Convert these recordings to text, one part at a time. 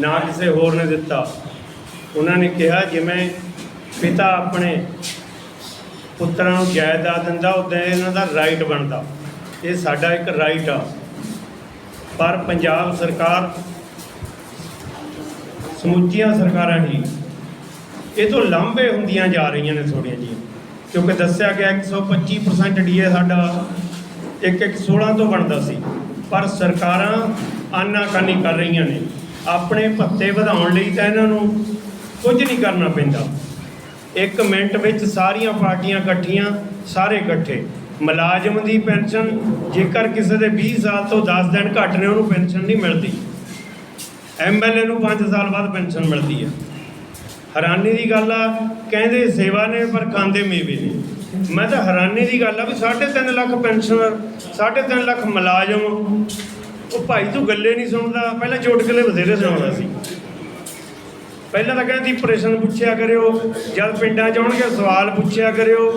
ਨਾ ਕਿਸੇ ਹੋਰ ਨੇ ਦਿੱਤਾ। ਉਹਨਾਂ ਨੇ ਕਿਹਾ, ਜਿਵੇਂ ਪਿਤਾ ਆਪਣੇ ਪੁੱਤਰਾਂ ਨੂੰ ਜਾਇਦਾਦ ਦਿੰਦਾ ਉਦਾਂ ਇਹਨਾਂ ਦਾ ਰਾਈਟ ਬਣਦਾ। ਇਹ ਸਾਡਾ ਇੱਕ ਰਾਈਟ ਆ। ਪਰ ਪੰਜਾਬ ਸਰਕਾਰ ਸਮੁੱਚੀਆਂ ਸਰਕਾਰਾਂ ਹੀ ਇਹ ਤੋਂ ਲਾਂਭੇ ਹੁੰਦੀਆਂ ਜਾ ਰਹੀਆਂ ਨੇ ਥੋੜੀਆਂ ਜਿਹੀਆਂ। ਕਿਉਂਕਿ ਦੱਸਿਆ ਗਿਆ 125% ਡੀਏ ਸਾਡਾ ਇੱਕ ਇੱਕ 16 ਤੋਂ ਬਣਦਾ ਸੀ। ਪਰ ਸਰਕਾਰਾਂ ਆਨਾਕਾਨੀ ਕਰ ਰਹੀਆਂ ਨੇ। ਆਪਣੇ ਭੱਤੇ ਵਧਾਉਣ ਲਈ ਤਾਂ ਇਹਨਾਂ ਨੂੰ ਕੁਝ ਨਹੀਂ ਕਰਨਾ ਪੈਂਦਾ। ਇੱਕ ਮਿੰਟ ਵਿੱਚ ਸਾਰੀਆਂ ਪਾਰਟੀਆਂ ਇਕੱਠੀਆਂ, ਸਾਰੇ ਇਕੱਠੇ। ਮੁਲਾਜ਼ਮ ਦੀ ਪੈਨਸ਼ਨ, ਜੇਕਰ ਕਿਸੇ ਦੇ 20 ਸਾਲ ਤੋਂ 10 ਦਿਨ ਘੱਟ ਨੇ, ਉਹਨੂੰ ਪੈਨਸ਼ਨ ਨਹੀਂ ਮਿਲਦੀ। ਐਮਐਲਏ ਨੂੰ 5 ਸਾਲ ਬਾਅਦ ਪੈਨਸ਼ਨ ਮਿਲਦੀ ਹੈ ਹੈਰਾਨੀ ਦੀ ਗੱਲ ਆ, ਕਹਿੰਦੇ ਸੇਵਾ ਨੇ ਪਰ ਖਾਂਦੇ ਮੇਵੇ ਨੇ। ਮੈਂ ਤਾਂ ਹੈਰਾਨੀ ਦੀ ਗੱਲ ਆ ਵੀ 3.5 ਲੱਖ ਪੈਨਸ਼ਨਰ 3.5 ਲੱਖ ਮੁਲਾਜ਼ਮ, ਉਹ ਭਾਈ ਤੂੰ ਗੱਲੇ ਨਹੀਂ ਸੁਣਦਾ। ਪਹਿਲਾਂ ਚੁਟਕਲੇ ਬਥੇਰੇ ਸੁਣਾਉਂਦਾ ਸੀ। ਪਹਿਲਾਂ ਤਾਂ ਕਹਿੰਦੀ ਪ੍ਰਸ਼ਨ ਪੁੱਛਿਆ ਕਰਿਓ, ਜਦ ਪਿੰਡਾਂ 'ਚ ਆਉਣਗੇ ਸਵਾਲ ਪੁੱਛਿਆ ਕਰਿਓ।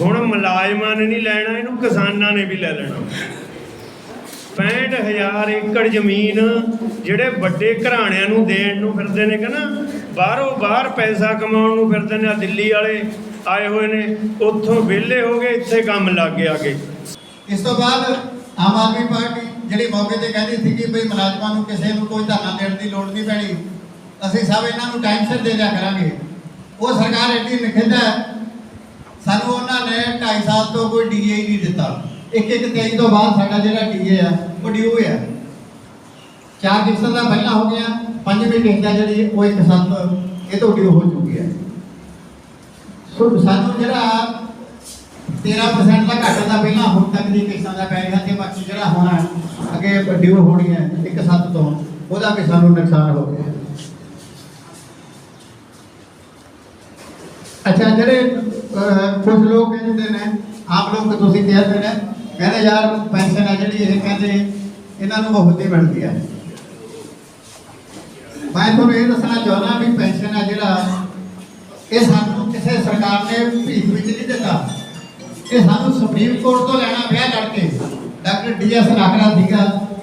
ਹੁਣ ਮੁਲਾਜ਼ਮਾਂ ਨੇ ਨਹੀਂ ਲੈਣਾ, ਇਹਨੂੰ ਕਿਸਾਨਾਂ ਨੇ ਵੀ ਲੈ ਲੈਣਾ। 65000 ਏਕੜ ਜ਼ਮੀਨ ਜਿਹੜੇ ਵੱਡੇ ਘਰਾਣਿਆਂ ਨੂੰ ਦੇਣ ਨੂੰ ਫਿਰਦੇ ਨੇ ਕਹਿੰਦਾ ਬਾਹਰੋਂ ਬਾਹਰ ਪੈਸਾ ਕਮਾਉਣ ਨੂੰ ਫਿਰਦੇ ਨੇ ਆ ਦਿੱਲੀ ਵਾਲੇ। ਆਏ ਹੋਏ ਨੇ, ਉੱਥੋਂ ਵਿਹਲੇ ਹੋ ਗਏ, ਇੱਥੇ ਕੰਮ ਲੱਗ ਗਿਆ ਅੱਗੇ। ਇਸ ਤੋਂ ਬਾਅਦ ਆਮ ਆਦਮੀ ਪਾਰਟੀ ਜਿਹੜੀ ਮੌਕੇ ਤੇ ਕਹਿੰਦੀ ਸੀ ਕਿ ਭਈ ਮੁਲਾਜ਼ਮਾਂ ਨੂੰ ਕਿਸੇ ਨੂੰ ਕੋਈ ਧਰਨਾ ਦੇਣ ਦੀ ਲੋੜ ਨਹੀਂ ਪੈਣੀ, ਅਸੀਂ ਸਭ ਇਹਨਾਂ ਨੂੰ ਟਾਈਮ ਸਿਰ ਦੇ ਦਿਆ ਕਰਾਂਗੇ। ਉਹ ਸਰਕਾਰ ਐਡੀ ਨਿਖੇਧ ਹੈ, ਸਾਨੂੰ ਉਹਨਾਂ ਨੇ 2.5 ਸਾਲ ਤੋਂ ਕੋਈ ਡੀਏ ਹੀ ਨਹੀਂ ਦਿੱਤਾ। ਇੱਕ ਇੱਕ ਤੇਈ ਤੋਂ ਬਾਅਦ ਸਾਡਾ ਜਿਹੜਾ ਡੀਏ ਆ, ਉਹ ਡਿਊ ਹੈ ਚਾਰ ਕਿਸ਼ਤਾਂ ਦਾ ਪਹਿਲਾਂ ਹੋ ਗਿਆ ਪੰਜਵੀਂ ਕਿਸ਼ਤ ਆ ਜਿਹੜੀ ਉਹ ਇੱਕ ਸੱਤ ਇਹ ਤੋਂ ਡਿਊ ਹੋ ਚੁੱਕੀ ਹੈ। ਸੋ ਸਾਨੂੰ ਜਿਹੜਾ 13% ਦਾ ਘਾਟਾ ਦਾ ਪਹਿਲਾਂ ਹੁਣ ਤੱਕ ਦੀ ਕਿਸ਼ਤਾਂ ਦਾ ਪੈ ਰਿਹਾ ਤੇ ਬਾਕੀ ਜਿਹੜਾ ਹੋਣਾ ਅੱਗੇ ਡਿਊ ਹੋਣੀ ਹੈ ਇੱਕ ਸੱਤ ਤੋਂ ਉਹਦਾ ਵੀ ਸਾਨੂੰ ਨੁਕਸਾਨ ਹੋ ਗਿਆ। ਅੱਛਾ ਜਿਹੜੇ ਅਹ, ਕੁਝ ਲੋਕ ਕਹਿੰਦੇ ਨੇ ਆਪ ਲੋਕ ਤੁਸੀਂ ਕਹਿੰਦੇ ਨੇ ਕਹਿੰਦੇ ਯਾਰ ਪੈਨਸ਼ਨ ਆ ਜਿਹੜੀ ਇਹ ਕਹਿੰਦੇ ਇਹਨਾਂ ਨੂੰ ਬਹੁਤ ਹੀ ਮਿਲਦੀ ਹੈ। ਮੈਂ ਤੁਹਾਨੂੰ ਇਹ ਦੱਸਣਾ ਚਾਹੁੰਦਾ ਵੀ ਪੈਨਸ਼ਨ ਆ ਜਿਹੜਾ ਇਹ ਸਾਨੂੰ ਕਿਸੇ ਸਰਕਾਰ ਨੇ ਭੀਖ ਵਿੱਚ ਨਹੀਂ ਦਿੱਤਾ। ਇਹ ਸਾਨੂੰ ਸੁਪਰੀਮ ਕੋਰਟ ਤੋਂ ਲੈਣਾ ਪਿਆ ਲੜ ਕੇ ਡਾਕਟਰ ਡੀਐਸ ਨਾਗਰਾ ਸੀਗਾ,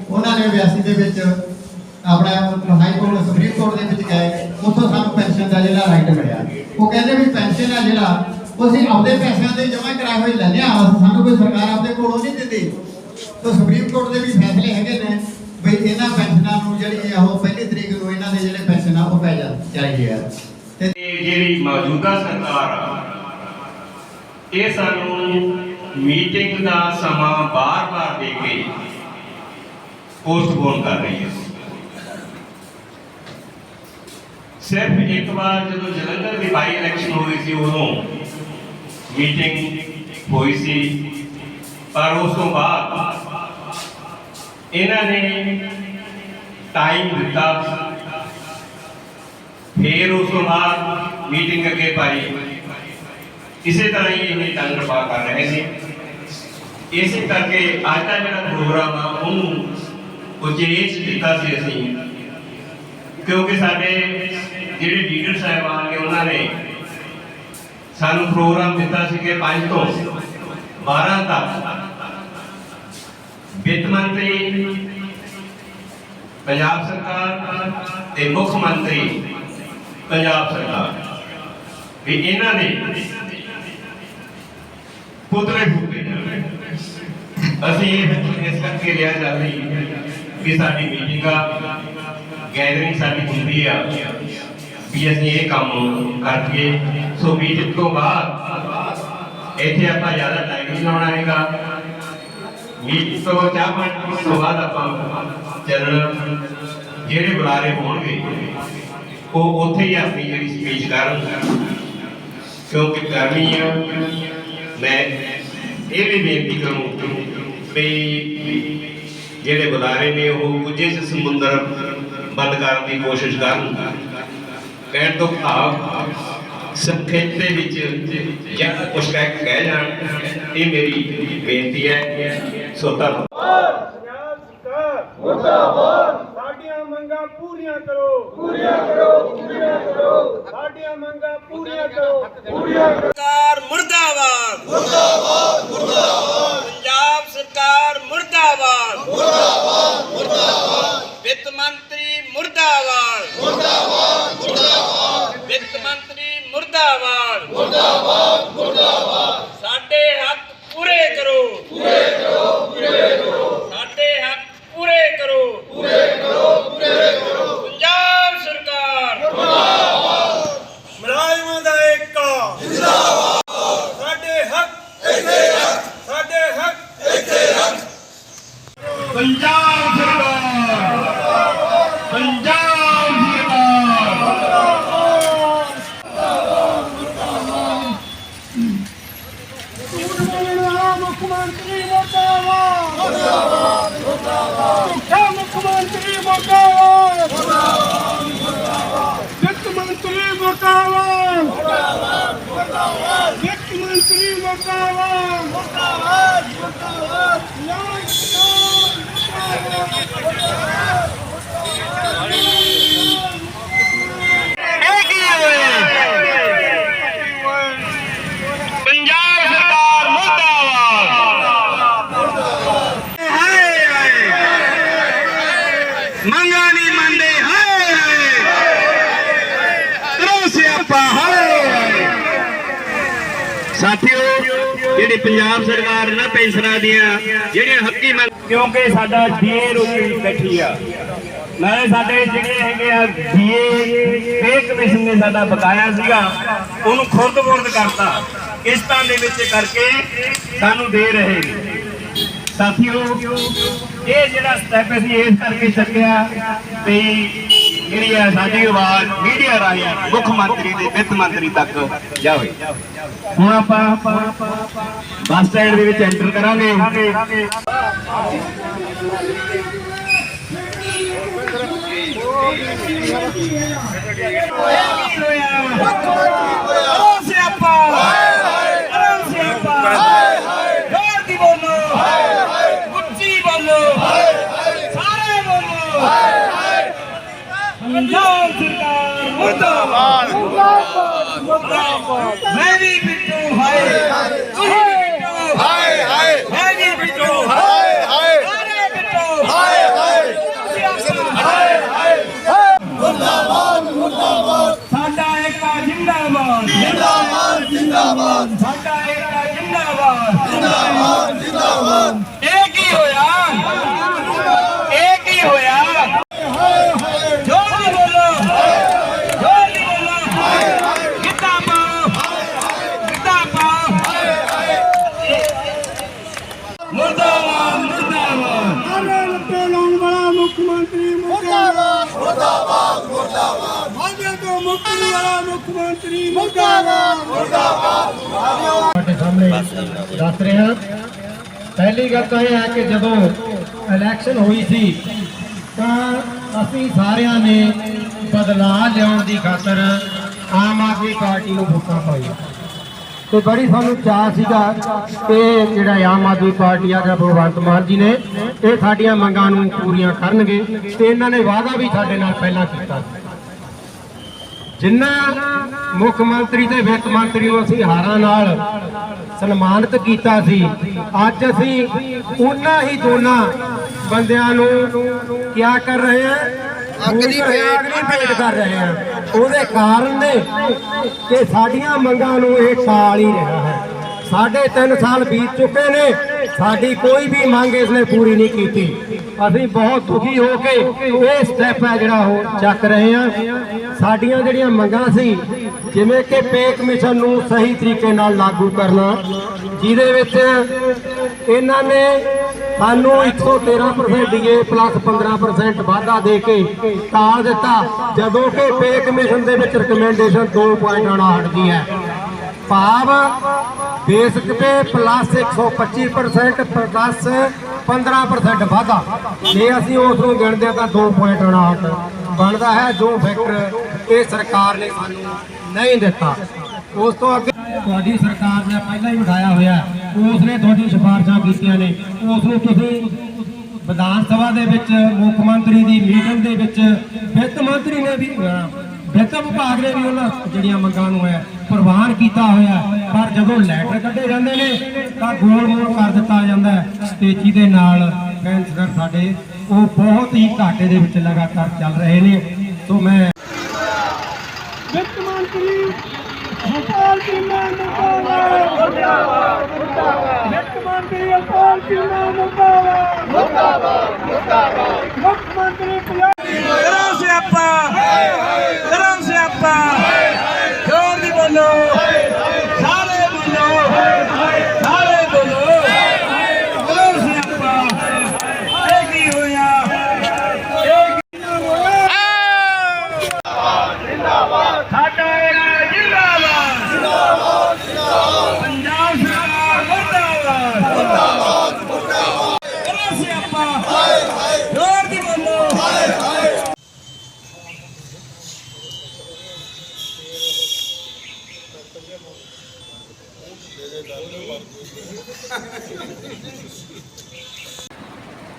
ਉਹਨਾਂ ਨੇ 82 ਦੇ ਵਿੱਚ ਆਪਣਾ ਹਾਈ ਕੋਰਟ ਸੁਪਰੀਮ ਕੋਰਟ ਦੇ ਵਿੱਚ ਗਏ। ਉੱਥੋਂ ਸਾਨੂੰ ਪੈਨਸ਼ਨ ਦਾ ਜਿਹੜਾ ਰਾਈਟ ਮਿਲਿਆ। ਉਹ ਕਹਿੰਦੇ ਵੀ ਪੈਨਸ਼ਨ ਆ ਜਿਹੜਾ, ਅਸੀਂ ਆਪਦੇ ਪੈਸਿਆਂ ਦੇ ਜਮ੍ਹਾਂ ਕਰਾਏ ਹੋਏ ਲੈਣੇ ਆ ਸਾਨੂੰ ਕੋਈ ਸਰਕਾਰ ਆਪਦੇ ਕੋਲੋਂ ਨਹੀਂ ਦਿੰਦੀ। ਤਾਂ ਸੁਪਰੀਮ ਕੋਰਟ ਦੇ ਵੀ ਫੈਸਲੇ ਹੈਗੇ ਨੇ ਵੀ ਇਹਨਾਂ ਪੈਨਸ਼ਨਾਂ ਨੂੰ ਜਿਹੜੀ ਆ, ਉਹ ਪਹਿਲੀ ਤਰੀਕ ਨੂੰ ਇਹਨਾਂ ਦੇ ਜਿਹੜੇ ਪੈਨਸ਼ਨ ਆ, ਉਹ ਪੈ ਜਾ ਚਾਹੀਦੇ ਆ। ਜਿਹੜੀ ਮੌਜੂਦਾ ਸਰਕਾਰ ਆ ਇਹ ਸਾਨੂੰ ਮੀਟਿੰਗ ਦਾ ਸਮਾਂ ਬਾਰ-ਬਾਰ ਦੇ ਕੇ ਪੋਸਟਪੋਨ ਕਰ ਰਹੀ ਹੈ ਸਿਰਫ ਇੱਕ ਵਾਰ ਜਦੋਂ ਜਲੰਧਰ ਦੀ ਬਾਈ ਇਲੈਕਸ਼ਨ ਹੋਈ ਸੀ ਉਦੋਂ ਮੀਟਿੰਗ ਹੋਈ ਸੀ ਪਰ ਉਸ ਤੋਂ ਬਾਅਦ ਇਹਨਾਂ ਨੇ ਟਾਈਮ ਦਿੱਤਾ ਫਿਰ ਉਸ ਤੋਂ ਬਾਅਦ ਮੀਟਿੰਗ ਅੱਗੇ ਪਾਈ ਇਸੇ ਤਰ੍ਹਾਂ ਹੀ ਇਹ ਡੰਗ ਰਪਾ ਕਰ ਰਹੇ ਸੀ। ਇਸੇ ਕਰਕੇ ਅੱਜ ਦਾ ਜਿਹੜਾ ਪ੍ਰੋਗਰਾਮ ਆ, ਉਹਨੂੰ ਉਚੇਚ ਕੀਤਾ ਸੀ ਅਸੀਂ। ਕਿਉਂਕਿ ਸਾਡੇ ਜਿਹੜੇ ਲੀਡਰ ਸਾਹਿਬਾਨ ਨੇ ਉਹਨਾਂ ਨੇ ਸਾਨੂੰ ਪ੍ਰੋਗਰਾਮ ਦਿੱਤਾ ਸੀ ਕਿ 5 ਤੋਂ 12 ਤੱਕ ਵਿੱਤ ਮੰਤਰੀ, ਪੰਜਾਬ ਸਰਕਾਰ ਤੇ ਮੁੱਖ ਮੰਤਰੀ ਪੰਜਾਬ ਸਰਕਾਰ ਵੀ ਇਹਨਾਂ ਨੇ ਪੁੱਤਰੇ ਫੂਕੇ ਅਸੀਂ ਇਸ ਕਰਕੇ ਲਿਆ ਜਾਂਦੀ ਕਿ ਸਾਡੀ ਮੀਟਿੰਗ ਆ ਗੈਦਰਿੰਗ ਸਾਡੀ ਹੁੰਦੀ ਆ, ਵੀ ਅਸੀਂ ਇਹ ਕੰਮ ਕਰਕੇ ਸੋ ਮੀਟਿੰਗ ਤੋਂ ਬਾਅਦ ਇੱਥੇ ਆਪਾਂ ਜ਼ਿਆਦਾ ਟਾਈਮ ਨਹੀਂ ਲਾਉਣਾ ਹੈਗਾ। ਮੀਟਿੰਗ ਤੋਂ ਚਾਹ ਪਾਣੀ ਤੋਂ ਬਾਅਦ ਆਪਾਂ ਚੱਲਣਾ। ਜਿਹੜੇ ਬੁਲਾਰੇ ਹੋਣਗੇ ਉਹ ਉੱਥੇ ਹੀ ਆਪਣੀ ਜਿਹੜੀ ਸਪੀਚ ਕਰਨ ਕਿਉਂਕਿ ਕਰਨੀ ਆ? ਮੈਂ ਇਹ ਵੀ ਬੇਨਤੀ ਕਰੂੰ ਵੀ ਜਿਹੜੇ ਬੁਲਾਰੇ ਨੇ ਉਹ ਕੁਝੇ ਚ ਸਮੁੰਦਰ ਬੰਦ ਕਰਨ ਦੀ ਕੋਸ਼ਿਸ਼ ਕਰਨ। ਕਹਿਣ ਤੋਂ ਭਾਵ ਸੰਖੇਪ ਦੇ ਵਿੱਚ ਜਾਂ ਕੁਝ ਕਹਿ ਜਾਣ, ਇਹ ਮੇਰੀ ਬੇਨਤੀ ਹੈ। ਸੋ ਧੰਨਵਾਦ ਪੰਜਾਬ ਸਰਕਾਰ ਮੁਰਦਾਬਾਦ ਸਾਡੀਆਂ ਮੰਗਾਂ ਪੂਰੀਆਂ ਕਰੋ ਪੂਰੀਆਂ ਕਰੋ ਪੂਰੀਆਂ ਕਰੋ ਸਾਡੀਆਂ ਮੰਗਾਂ ਪੂਰੀਆਂ ਕਰੋ ਪੂਰੀਆਂ ਸਰਕਾਰ ਮੁਰਦਾਬਾਦ ਮੁਰਦਾਬਾਦ ਮੁਰਦਾਬਾਦ ਪੰਜਾਬ ਸਰਕਾਰ ਮੁਰਦਾਬਾਦ ਮੁਰਦਾਬਾਦ ਮੁਰਦਾਬਾਦ ਵਿੱਤ ਮੰਤਰੀ ਮੁਰਦਾਬਾਦ ਮੁਰਦਾਬਾਦ ਮੁਰਦਾਬਾਦ ਵਿੱਤ ਮੰਤਰੀ ਮੁਰਦਾਬਾਦ ਮੁਰਦਾਬਾਦ ਮੁਰਦਾਬਾਦ ਸਾਡੇ ਹੱਕ ਪੂਰੇ ਕਰੋ ਪੂਰੇ ਕਰੋ ਪੂਰੇ ਕਰੋ ਸਾਡੇ ਹੱਕ ਪੂਰੇ ਕਰੋ ਪੂਰੇ ਕਰੋ ਪੂਰੇ ਕਰੋ ਪੰਜਾਬ ਸਰਕਾਰ ਮੁਲਾਜ਼ਮਾਂ ਦਾ ਏਕਾ ਜਿੰਦਾਬਾਦ ਸਾਡੇ ਹੱਕ ਇੱਥੇ ਹੱਕ ਸਾਡੇ ਹੱਕ ਇੱਥੇ ਹੱਕ ਪੰਜਾਬ ਸਰਕਾਰ ਪੰਜਾਬ ਸਰਕਾਰ ਮੁੱਖ ਮੰਤਰੀ ਮੁਰਦਾਬਾਦ। ਮੁਰਦਾਬਾਦ ਮੁਰਦਾਬਾਦ। ਮੁੱਖ ਮੰਤਰੀ ਮੁਰਦਾਬਾਦ ਮੁਰਦਾਬਾਦ। ਵਿੱਤ ਮੰਤਰੀ ਮੁਰਦਾਬਾਦ। ਮੁਰਦਾਬਾਦ ਮੁਰਦਾਬਾਦ। ਵਿੱਤ ਮੰਤਰੀ ਮੁਰਦਾਬਾਦ ਮੁਰਦਾਬਾਦ ਮੁਰਦਾਬਾਦ ਪੰਜਾਬ ਸਰਕਾਰ ਮੁਰਦਾਬਾਦ ਹਾਏ ਹਾਏ ਮੰਗਾ ਨਹੀਂ ਮੰਨਦੇ ਹਾਏ ਹਾਏ ਕਰੋ ਸਿਆਪਾ ਹਾਏ ਹਾਏ ਸਾਥੀਓ ਜਿਹੜੀ ਪੰਜਾਬ ਸਰਕਾਰ ਨਾ ਪੈਨਸ਼ਨਾਂ ਦੀਆਂ, ਜਿਹੜੀਆਂ ਹੱਕੀ ਮੰਗ ਕਿਉਂਕਿ ਸਾਡਾ ਡੀਏ ਰੁਕੀ ਬੈਠੀ ਆ। ਨਾਲੇ ਸਾਡੇ ਜਿਹੜੇ ਹੈਗੇ ਆ ਡੀਏ ਪੇ ਕਮਿਸ਼ਨ ਨੇ ਸਾਡਾ ਬਕਾਇਆ ਸੀਗਾ, ਉਹਨੂੰ ਖੁਰਦ-ਬੁਰਦ ਕਰਤਾ। ਕਿਸ਼ਤਾਂ ਦੇ ਵਿੱਚ ਕਰਕੇ ਸਾਨੂੰ ਦੇ ਰਹੇ ਨੇ। ਸਾਥੀਓ, ਇਹ ਜਿਹੜਾ ਸਟੈਪ ਅਸੀਂ ਇਸ ਕਰਕੇ ਚੱਕਿਆ ਵੀ ਜਿਹੜੀ ਹੈ ਸਾਡੀ ਆਵਾਜ਼ ਮੀਡੀਆ ਰਾਹੀਂ ਮੁੱਖ ਮੰਤਰੀ ਦੇ ਵਿੱਤ ਮੰਤਰੀ ਤੱਕ ਜਾਵੇ। ਹੁਣ ਆਪਾਂ ਬੱਸ ਸਟੈਂਡ ਦੇ ਵਿੱਚ ਐਂਟਰ ਕਰਾਂਗੇ ਕਰੋ ਸਿਆਪਾ ਹਾਏ ਹਾਏ ਕਰੋ ਸਿਆਪਾ ਹਾਏ ਹਾਏ ਜ਼ੋਰ ਦੀ ਬੋਲੋ ਹਾਏ ਹਾਏ ਉੱਚੀ ਬੋਲੋ ਹਾਏ ਹਾਏ ਸਾਰੇ ਬੋਲੋ ਹਾਏ ਹਾਏ ਪੰਜਾਬ ਸਰਕਾਰ ਮੁਰਦਾਬਾਦ ਮੁਰਦਾਬਾਦ ਮੁਰਦਾਬਾਦ ਮੈਂ ਵੀ ਬਿੱਟੂ ਹਾਏ। ਹਾਏ। ਹਾਏ ਮੈਂ ਵੀ ਬਿੱਟੂ ਹਾਏ। ਹਾਏ ਸਾਰੇ ਬਿੱਟੂ ਹਾਏ ਹਾਏ। ਹਾਏ। ਹਾਏ ਸਾਡਾ ਏਕਾ ਜਿੰਦਾਬਾਦ। ਜਿੰਦਾਬਾਦ ਜਿੰਦਾਬਾਦ। ਸਾਡਾ ਏਕਾ ਜਿੰਦਾਬਾਦ ਜਿੰਦਾਬਾਦ ਜਿੰਦਾਬਾਦ ਇਹ ਕੀ ਹੋਇਆ ਇਹ ਕੀ ਹੋਇਆ ਜੋਰ ਦੀ ਬੋਲੋ ਜੋਰ ਦੀ ਬੋਲੋ ਕਿੱਦਾਂ ਪਾਓ ਕਿੱਦਾਂ ਪਾਓ ਮੁਰਦਾਬਾਦ ਮੁਰਦਾਬਾਦ ਸਾਰੇ ਲੱਪੇ ਲਾਉਣ ਵਾਲਾ ਮੁੱਖ ਮੰਤਰੀ ਮੁਰਦਾਬਾਦ ਮੁਰਦਾਬਾਦ। ਮੁਰਦਾਬਾਦ ਮਾਝੇ ਤੋਂ ਮੁਕਤੀ ਵਾਲਾ ਮੁੱਖ ਮੰਤਰੀ ਮੁਰਦਾਬਾਦ ਤੁਹਾਡੇ ਸਾਹਮਣੇ ਦੱਸ ਰਹੇ ਪਹਿਲੀ ਗੱਲ ਤਾਂ ਇਹ ਹੈ ਕਿ ਜਦੋਂ ਇਲੈਕਸ਼ਨ ਹੋਈ ਸੀ ਤਾਂ ਅਸੀਂ ਸਾਰਿਆਂ ਨੇ ਬਦਲਾਅ ਲਿਆਉਣ ਦੀ ਖਾਤਰ ਆਮ ਆਦਮੀ ਪਾਰਟੀ ਨੂੰ ਵੋਟਾਂ ਪਾਈਆਂ। ਤੇ ਬੜੀ ਸਾਨੂੰ ਚਾਅ ਸੀਗਾ ਕਿ ਜਿਹੜਾ ਆਮ ਆਦਮੀ ਪਾਰਟੀ ਆ ਜਾਂ ਭਗਵੰਤ ਮਾਨ ਜੀ ਨੇ, ਇਹ ਸਾਡੀਆਂ ਮੰਗਾਂ ਨੂੰ ਪੂਰੀਆਂ ਕਰਨਗੇ ਤੇ ਇਹਨਾਂ ਨੇ ਵਾਅਦਾ ਵੀ ਸਾਡੇ ਨਾਲ ਪਹਿਲਾਂ ਕੀਤਾ ਸੀ। ਜਿੰਨਾ ਮੁੱਖ ਮੰਤਰੀ ਤੇ ਵਿੱਤ ਮੰਤਰੀ ਨੂੰ ਅਸੀਂ ਹਾਰਾਂ ਨਾਲ ਸਨਮਾਨਿਤ ਕੀਤਾ ਸੀ, ਅੱਜ ਅਸੀਂ ਉਹਨਾਂ ਹੀ ਦੋਨਾਂ ਬੰਦਿਆਂ ਨੂੰ ਕਿਆ ਕਰ ਰਹੇ ਹਾਂ? ਅਗਲੀ ਭੇਟ ਕਰ ਰਹੇ ਹਾਂ ਉਹਦੇ ਕਾਰਨ ਨੇ ਕਿ ਸਾਡੀਆਂ ਮੰਗਾਂ ਨੂੰ ਇਹ ਟਾਲ ਹੀ ਰਿਹਾ ਹੈ। ਸਾਢੇ 3 ਸਾਲ ਬੀਤ ਚੁੱਕੇ ਨੇ। ਸਾਡੀ ਕੋਈ ਵੀ ਮੰਗ ਇਸਨੇ ਪੂਰੀ ਨਹੀਂ ਕੀਤੀ। ਅਸੀਂ ਬਹੁਤ ਦੁਖੀ ਹੋ ਕੇ ਇਹ ਸਟੈਪ ਹੈ ਜਿਹੜਾ ਉਹ ਚੱਕ ਰਹੇ ਹਾਂ। ਸਾਡੀਆਂ ਜਿਹੜੀਆਂ ਮੰਗਾਂ ਸੀ ਜਿਵੇਂ ਕਿ ਪੇ ਕਮਿਸ਼ਨ ਨੂੰ ਸਹੀ ਤਰੀਕੇ ਨਾਲ ਲਾਗੂ ਕਰਨਾ ਜਿਹਦੇ ਵਿੱਚ ਇਹਨਾਂ ਨੇ ਸਾਨੂੰ 113% ਡੀਏ ਪਲੱਸ 15% ਵਾਧਾ ਦੇ ਕੇ ਟਾਲ ਦਿੱਤਾ, ਜਦੋਂ ਕਿ ਪੇ ਕਮਿਸ਼ਨ ਦੇ ਵਿੱਚ ਰეკਮੈਂਡੇਸ਼ਨ 2.68 ਦੀ ਹੈ। ਭਾਵ ਬੇਸਿਕ ਤੇ ਪਲੱਸ 125% ਪਲੱਸ 15% ਵਾਧਾ। ਜੇ ਅਸੀਂ ਉਸ ਨੂੰ ਗਿਣਦੇ ਹਾਂ ਤਾਂ 2.68 ਬਣਦਾ ਹੈ, ਜੋ ਫੈਕਟਰ ਇਹ ਸਰਕਾਰ ਨੇ ਸਾਨੂੰ ਨਹੀਂ ਦਿੱਤਾ। ਉਸ ਤੋਂ ਅੱਗੇ ਤੁਹਾਡੀ ਸਰਕਾਰ ਨੇ ਪਹਿਲਾਂ ਹੀ ਉਠਾਇਆ ਹੋਇਆ ਉਸ ਨੇ ਤੁਹਾਡੀ ਸਿਫਾਰਸ਼ਾਂ ਕੀਤੀਆਂ ਨੇ। ਉਸ ਨੂੰ ਤੁਸੀਂ ਵਿਧਾਨ ਸਭਾ ਦੇ ਵਿੱਚ, ਮੁੱਖ ਮੰਤਰੀ ਦੀ ਮੀਟਿੰਗ ਦੇ ਵਿੱਚ, ਵਿੱਤ ਮੰਤਰੀ ਨੇ ਵੀ ਵਿੱਤ ਵਿਭਾਗ ਨੇ ਵੀ ਉਹਨਾਂ ਜਿਹੜੀਆਂ ਮੰਗਾਂ ਨੂੰ ਹੈ ਪ੍ਰਵਾਨ ਕੀਤਾ ਹੋਇਆ ਪਰ ਜਦੋਂ ਲੈਟਰ ਕੱਢੇ ਜਾਂਦੇ ਨੇ, ਤਾਂ ਗੋਲ ਮੋਲ ਕਰ ਦਿੱਤਾ ਜਾਂਦਾ ਹੈ। ਤੇ ਜਿਹਦੇ ਨਾਲ ਕੈਂਸਰ ਸਾਡੇ, ਉਹ ਬਹੁਤ ਹੀ ਘਾਟੇ ਦੇ ਵਿੱਚ ਲਗਾਤਾਰ ਚੱਲ ਰਹੇ ਨੇ। ਸੋ ਮੈਂ ਵਿੱਤ ਮੰਤਰੀ ਹਰਪਾਲ ਚੀਮਾ ਮੁਰਦਾਬਾਦ ਮੁਰਦਾਬਾਦ ਵਿੱਤ ਮੰਤਰੀ ਹਰਪਾਲ ਚੀਮਾ ਮੁਰਦਾਬਾਦ ਮੁਰਦਾਬਾਦ ਮੁਰਦਾਬਾਦ ਮੁੱਖ ਮੰਤਰੀ ਪੰਜਾਬ ਕਰੋ ਸਿਆਪਾ ਕਰੋ ਸਿਆਪਾ ਜੋਰ ਦੀ ਬੋਲੋ ਸਾਰੇ ਬੋਲੋ ਸਾਰੇ ਬੋਲੋ ਕਰੋ ਸਿਆਪਾ ਇਹ ਕੀ ਹੋਇਆ ਇਹ ਕੀ ਹੋਇਆ ਸਾਡਾ ਏਰੀਆ ਜਿੰਦਾਬਾਦ ਜਿੰਦਾਬਾਦ ਜਿੰਦਾਬਾਦ ਪੰਜਾਬ ਸਰਕਾਰ ਮੁਰਦਾਬਾਦ ਮੁਰਦਾਬਾਦ ਮੁਰਦਾਬਾਦ ਕਰੋ ਸਿਆਪਾ ਹਾਏ ਹਾਏ ਜ਼ੋਰ ਦੀ ਬੋਲੋ ਹਾਏ ਹਾਏ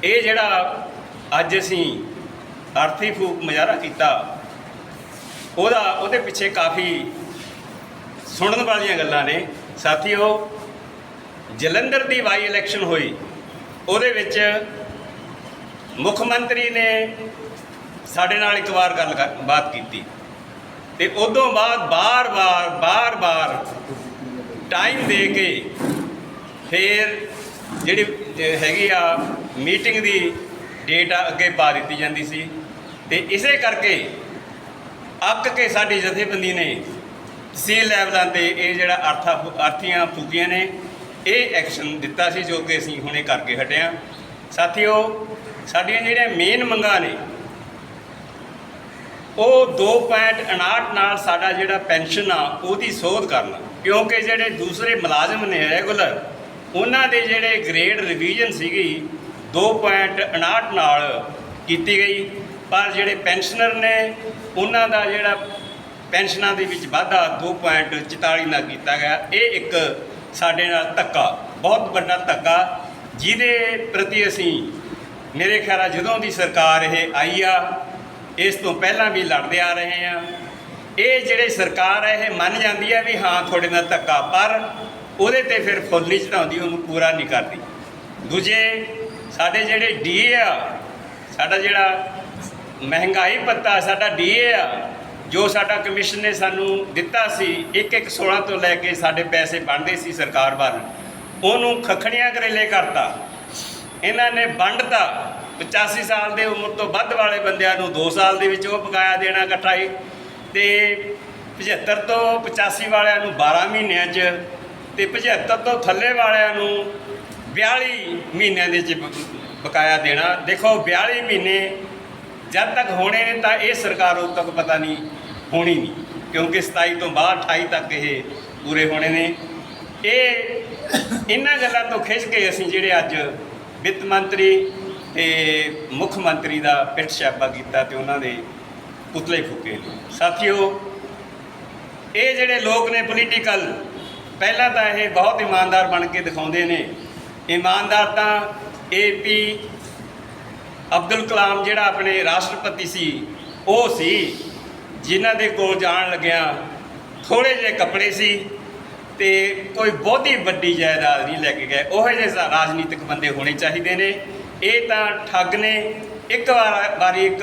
ਇਹ ਜਿਹੜਾ ਅੱਜ ਅਸੀਂ ਆਰਥੀ ਫੂਕ ਮੁਜ਼ਾਹਰਾ ਕੀਤਾ, ਉਹਦਾ, ਉਹਦੇ ਪਿੱਛੇ ਕਾਫੀ ਸੁਣਨ ਵਾਲੀਆਂ ਗੱਲਾਂ ਨੇ। ਸਾਥੀਓ, ਜਲੰਧਰ ਦੀ ਵਾਈ ਇਲੈਕਸ਼ਨ ਹੋਈ, ਉਹਦੇ ਵਿੱਚ ਮੁੱਖ ਮੰਤਰੀ ਨੇ ਸਾਡੇ ਨਾਲ ਇੱਕ ਵਾਰ ਗੱਲ ਕਰ- ਬਾਤ ਕੀਤੀ। ਤੇ ਉਦੋਂ ਬਾਅਦ ਬਾਰ-ਬਾਰ ਬਾਰ-ਬਾਰ ਟਾਈਮ ਦੇ ਕੇ ਫਿਰ ਜਿਹੜੀ ਹੈਗੀ ਆ ਮੀਟਿੰਗ ਦੀ ਡੇਟ ਅੱਗੇ ਪਾ ਦਿੱਤੀ ਜਾਂਦੀ ਸੀ ਤੇ ਇਸੇ ਕਰਕੇ ਅੱਕ ਕੇ ਸਾਡੀ ਜਥੇਬੰਦੀ ਨੇ ਤਹਿਸੀਲ ਲੈਵਲਾਂ ਤੇ ਇਹ ਜਿਹੜਾ ਅਰਥਾ, ਅਰਥੀਆਂ ਫੂਕੀਆਂ ਨੇ, ਇਹ ਐਕਸ਼ਨ ਦਿੱਤਾ ਸੀ ਜੋ ਕਿ ਅਸੀਂ ਹੁਣੇ ਕਰਕੇ ਹਟਿਆ ਹਾਂ ਸਾਥੀਓ, ਸਾਡੀਆਂ ਜਿਹੜੀਆਂ ਮੇਨ ਮੰਗਾਂ ਨੇ ਉਹ 2.59 ਨਾਲ ਸਾਡਾ ਜਿਹੜਾ ਪੈਨਸ਼ਨ ਆ, ਉਹਦੀ ਸੋਧ ਕਰਨਾ। ਕਿਉਂਕਿ ਜਿਹੜੇ ਦੂਸਰੇ ਮੁਲਾਜ਼ਮ ਨੇ ਰੈਗੂਲਰ, ਉਹਨਾਂ ਦੇ ਜਿਹੜੇ ਗ੍ਰੇਡ ਰਿਵੀਜ਼ਨ ਸੀਗੀ 2.59 ਨਾਲ ਕੀਤੀ ਗਈ। ਪਰ ਜਿਹੜੇ ਪੈਨਸ਼ਨਰ ਨੇ, ਉਹਨਾਂ ਦਾ ਜਿਹੜਾ ਪੈਨਸ਼ਨਾਂ ਦੇ ਵਿੱਚ ਵਾਧਾ 2.44 ਨਾਲ ਕੀਤਾ ਗਿਆ। ਇਹ ਇੱਕ ਸਾਡੇ ਨਾਲ ਧੱਕਾ, ਬਹੁਤ ਵੱਡਾ ਧੱਕਾ, ਜਿਹਦੇ ਪ੍ਰਤੀ ਅਸੀਂ ਮੇਰੇ ਖਿਆਲ ਜਦੋਂ ਦੀ ਸਰਕਾਰ ਇਹ ਆਈ ਆ ਇਸ ਤੋਂ ਪਹਿਲਾਂ ਵੀ ਲੜਦੇ ਆ ਰਹੇ ਆ। ਇਹ ਜਿਹੜੇ ਸਰਕਾਰ ਹੈ ਇਹ ਮੰਨ ਜਾਂਦੀ ਹੈ ਵੀ ਹਾਂ, ਤੁਹਾਡੇ ਨਾਲ ਧੱਕਾ, ਪਰ ਉਹਦੇ ਤੇ ਫਿਰ ਫੁੱਲ ਨਹੀਂ ਚੜਾਉਂਦੀ ਉਹਨੂੰ ਪੂਰਾ ਨਹੀਂ ਕਰਦੀ। ਦੂਜੇ, ਸਾਡੇ ਜਿਹੜੇ ਡੀਏ ਆ, ਸਾਡਾ ਜਿਹੜਾ ਮਹਿੰਗਾਈ ਪੱਤਾ ਸਾਡਾ ਡੀਏ ਆ, ਜੋ ਸਾਡਾ ਕਮਿਸ਼ਨ ਨੇ ਸਾਨੂੰ ਦਿੱਤਾ ਸੀ ਇੱਕ ਇੱਕ 16 ਤੋਂ ਲੈ ਕੇ ਸਾਡੇ ਪੈਸੇ ਬਣਦੇ ਸੀ ਸਰਕਾਰ ਵੱਲ, ਉਹਨੂੰ ਖਖੜੀਆਂ ਕਰੇਲੇ ਕਰਤਾ। ਇਹਨਾਂ ਨੇ ਵੰਡਤਾ। 85 ਸਾਲ ਦੇ ਉਮਰ ਤੋਂ ਵੱਧ ਵਾਲੇ ਬੰਦਿਆਂ ਨੂੰ 2 ਸਾਲ ਦੇ ਵਿੱਚ ਉਹ ਬਕਾਇਆ ਦੇਣਾ ਇਕੱਠਾ ਹੀ ਤੇ 75 ਤੋਂ 85 ਵਾਲਿਆਂ ਨੂੰ 12 ਮਹੀਨਿਆਂ 'ਚ ਤੇ 75 ਤੋਂ ਥੱਲੇ ਵਾਲਿਆਂ ਨੂੰ 42 ਮਹੀਨਿਆਂ ਦੇ 'ਚ ਬਕਾਇਆ ਦੇਣਾ। ਦੇਖੋ 42 ਮਹੀਨੇ ਜਦ ਤੱਕ ਹੋਣੇ ਨੇ ਤਾਂ ਇਹ ਸਰਕਾਰ ਉਦੋਂ ਤੱਕ ਪਤਾ ਨਹੀਂ ਹੋਣੀ ਨਹੀਂ, ਕਿਉਂਕਿ 27 ਤੋਂ ਬਾਅਦ 28 ਤੱਕ ਇਹ ਪੂਰੇ ਹੋਣੇ ਨੇ। ਇਹ, ਇਹਨਾਂ ਗੱਲਾਂ ਤੋਂ ਖਿੱਚ ਕੇ ਅਸੀਂ ਜਿਹੜੇ ਅੱਜ ਵਿੱਤ ਮੰਤਰੀ ਤੇ ਮੁੱਖ ਮੰਤਰੀ ਦਾ ਪਿੱਠ ਛਾਪਾ ਕੀਤਾ ਤੇ ਉਹਨਾਂ ਦੇ ਪੁਤਲੇ ਫੂਕੇ ਨੇ। ਸਾਥੀਓ, ਇਹ ਜਿਹੜੇ ਲੋਕ ਨੇ ਪੋਲੀਟੀਕਲ ਪਹਿਲਾਂ ਤਾਂ ਇਹ ਬਹੁਤ ਇਮਾਨਦਾਰ ਬਣ ਕੇ ਦਿਖਾਉਂਦੇ ਨੇ। ਇਮਾਨਦਾਰ ਤਾਂ ਏਪੀ ਅਬਦੁਲ ਕਲਾਮ ਜਿਹੜਾ ਆਪਣੇ ਰਾਸ਼ਟਰਪਤੀ ਸੀ, ਉਹ ਸੀ, ਜਿਨ੍ਹਾਂ ਦੇ ਕੋਲ ਜਾਣ ਲੱਗਿਆ ਥੋੜੇ ਜਿਹੇ ਕੱਪੜੇ ਸੀ ਤੇ ਕੋਈ ਬਹੁਤੀ ਵੱਡੀ ਜਾਇਦਾਦ ਨਹੀਂ ਲੈ ਕੇ ਗਏ। ਉਹੋ ਜਿਹੇ ਰਾਜਨੀਤਿਕ ਬੰਦੇ ਹੋਣੇ ਚਾਹੀਦੇ ਨੇ। ਇਹ ਤਾਂ ਠੱਗ ਨੇ। ਇੱਕ ਵਾਰ ਵਾਰੀ ਇੱਕ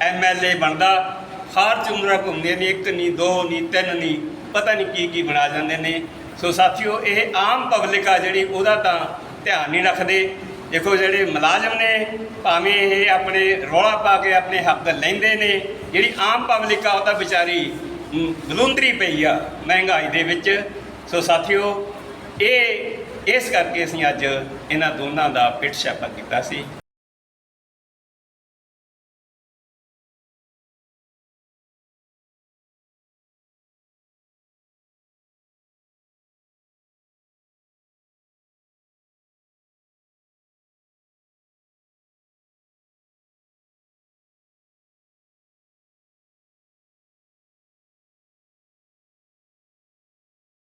ਐਮਐਲਏ ਬਣਦਾ। ਹਰ ਚੁੰਮਰਾ ਘੁੰਮਦੇ ਨੇ ਇੱਕ ਨਹੀਂ ਦੋ ਨਹੀਂ ਤਿੰਨ ਨਹੀਂ ਪਤਾ ਨਹੀਂ ਕੀ ਕੀ ਬਣਾ ਜਾਂਦੇ ਨੇ। ਸੋ ਸਾਥੀਓ ਇਹ ਆਮ ਪਬਲਿਕ ਆ ਜਿਹੜੀ ਉਹਦਾ ਤਾਂ ਧਿਆਨ ਨਹੀਂ ਰੱਖਦੇ। ਦੇਖੋ ਜਿਹੜੇ ਮੁਲਾਜ਼ਮ ਨੇ ਭਾਵੇਂ ਇਹ ਆਪਣੇ ਰੌਲਾ ਪਾ ਕੇ ਆਪਣੇ ਹੱਕ ਲੈਂਦੇ ਨੇ ਜਿਹੜੀ ਆਮ ਪਬਲਿਕ ਆ ਉਹ ਤਾਂ ਵਿਚਾਰੀ ਮ, ਬਲੁੰਦਰੀ ਪਈ ਆ ਮਹਿੰਗਾਈ ਦੇ ਵਿੱਚ। ਸੋ ਸਾਥੀਓ ਇਹ ਇਸ ਕਰਕੇ ਅਸੀਂ ਅੱਜ ਇਹਨਾਂ ਦੋਨਾਂ ਦਾ ਪਿੱਠ ਛਾਪਾ ਕੀਤਾ ਸੀ।